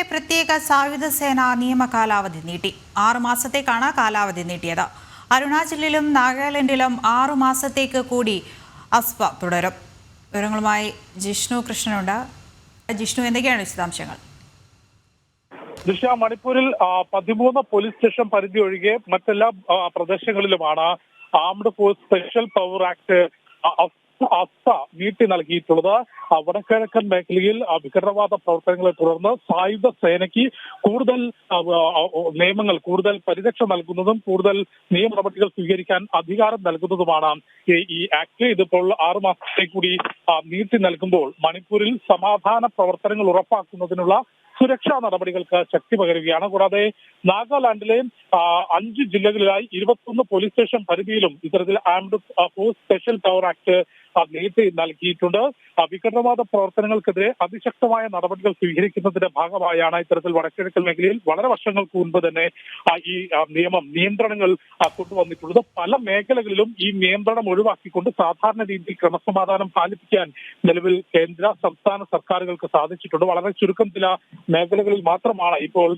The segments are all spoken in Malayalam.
മണിപ്പൂരിലെ പ്രത്യേക സായുധ സേന നിയമ കാലാവധി നീട്ടി. ആറു മാസത്തേക്കാണ് കാലാവധി നീട്ടിയത്. അരുണാചലിലും നാഗാലാൻഡിലും ആറു മാസത്തേക്ക് കൂടി അസ്പ തുടരും. വിവരങ്ങളുമായി ജിഷ്ണു കൃഷ്ണനുണ്ട്. ജിഷ്ണു എന്തൊക്കെയാണ് വിശദാംശങ്ങൾ? ദൃശ്യ മണിപ്പൂരിൽ പതിമൂന്ന് പോലീസ് സ്റ്റേഷൻ പരിധി ഒഴികെ മറ്റെല്ലാ പ്രദേശങ്ങളിലുമാണ് armed force special power act അ- അസ്- അസ്ത നീട്ടി നൽകിയിട്ടുള്ളത് വടക്കിഴക്കൻ മേഖലയിൽ വിഘടനവാദ പ്രവർത്തനങ്ങളെ തുടർന്ന് സായുധ സേനയ്ക്ക് കൂടുതൽ നിയമങ്ങൾ കൂടുതൽ പരിരക്ഷ നൽകുന്നതും കൂടുതൽ നിയമ നടപടികൾ സ്വീകരിക്കാൻ അധികാരം നൽകുന്നതുമാണ് ഈ- ആക്ട്. ഇതിപ്പോൾ ആറു മാസത്തേക്ക് കൂടി നീട്ടി നൽകുമ്പോൾ മണിപ്പൂരിൽ സമാധാന പ്രവർത്തനങ്ങൾ ഉറപ്പാക്കുന്നതിനുള്ള സുരക്ഷാ നടപടികൾക്ക് ശക്തി പകരുകയാണ്. കൂടാതെ നാഗാലാൻഡിലെ അഞ്ച് ജില്ലകളിലായി ഇരുപത്തൊന്ന് പോലീസ് സ്റ്റേഷൻ പരിധിയിലും ഇത്തരത്തിൽ armed force special power act നീട്ടി നൽകിയിട്ടുണ്ട്. വിഘടനവാദ പ്രവർത്തനങ്ങൾക്കെതിരെ അതിശക്തമായ നടപടികൾ സ്വീകരിക്കുന്നതിന്റെ ഭാഗമായാണ് ഇത്തരത്തിൽ വടക്കിഴക്കൻ മേഖലയിൽ വളരെ വർഷങ്ങൾക്ക് മുൻപ് തന്നെ ഈ നിയമം നിയന്ത്രണങ്ങൾ കൊണ്ടുവന്നിട്ടുള്ളത്. പല മേഖലകളിലും ഈ നിയന്ത്രണം ഒഴിവാക്കിക്കൊണ്ട് സാധാരണ രീതിയിൽ ക്രമസമാധാനം പാലിപ്പിക്കാൻ നിലവിൽ കേന്ദ്ര സംസ്ഥാന സർക്കാരുകൾക്ക് സാധിച്ചിട്ടുണ്ട്. വളരെ ചുരുക്കം ചില മേഖലകളിൽ മാത്രമാണ് ഇപ്പോൾ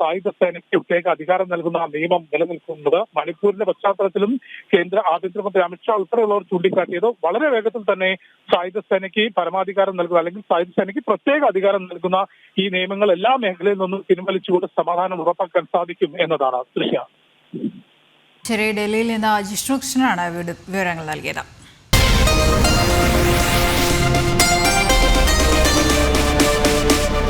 സായുധ സേനയ്ക്ക് പ്രത്യേക അധികാരം നൽകുന്ന നിയമം നിലനിൽക്കുന്നത് മണിപ്പൂരിന്റെ പശ്ചാത്തലത്തിലും കേന്ദ്ര ആഭ്യന്തരമന്ത്രി അമിത്ഷാ ഉൾപ്പെടെയുള്ളവർ ചൂണ്ടിക്കാട്ടിയത് വളരെ വേഗത്തിൽ തന്നെ സായുധ സേനയ്ക്ക് പരമാധികാരം നൽകുന്ന അല്ലെങ്കിൽ സായുധ സേനയ്ക്ക് പ്രത്യേക അധികാരം നൽകുന്ന ഈ നിയമങ്ങൾ എല്ലാ മേഖലയിൽ നിന്നും പിൻവലിച്ചുകൊണ്ട് സമാധാനം ഉറപ്പാക്കാൻ സാധിക്കും എന്നതാണ് ദൃശ്യ. ശരി ഡൽഹിയിൽ നിന്ന് ജിഷ്ണു കൃഷ്ണനാണ് വിവരങ്ങൾ നൽകിയത്.